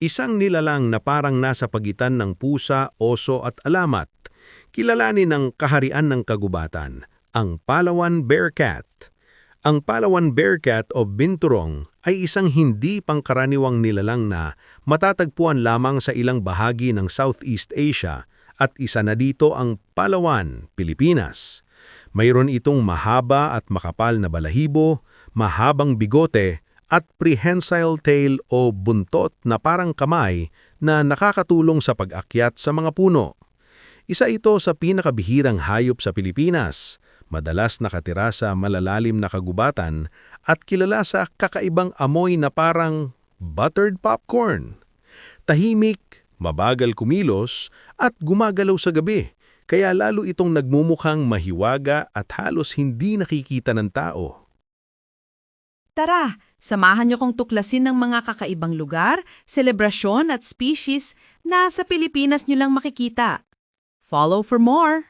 Isang nilalang na parang nasa pagitan ng pusa, oso at alamat. Kilalanin ng kaharian ng kagubatan, ang Palawan Bearcat. Ang Palawan Bearcat o binturong ay isang hindi pangkaraniwang nilalang na matatagpuan lamang sa ilang bahagi ng Southeast Asia at isa na dito ang Palawan, Pilipinas. Mayroon itong mahaba at makapal na balahibo, mahabang bigote at prehensile tail o buntot na parang kamay na nakakatulong sa pag-akyat sa mga puno. Isa ito sa pinakabihirang hayop sa Pilipinas, madalas nakatira sa malalalim na kagubatan at kilala sa kakaibang amoy na parang buttered popcorn. Tahimik, mabagal kumilos at gumagalaw sa gabi, kaya lalo itong nagmumukhang mahiwaga at halos hindi nakikita ng tao. Tara, samahan niyo kong tuklasin ng mga kakaibang lugar, selebrasyon at species na sa Pilipinas niyo lang makikita. Follow for more!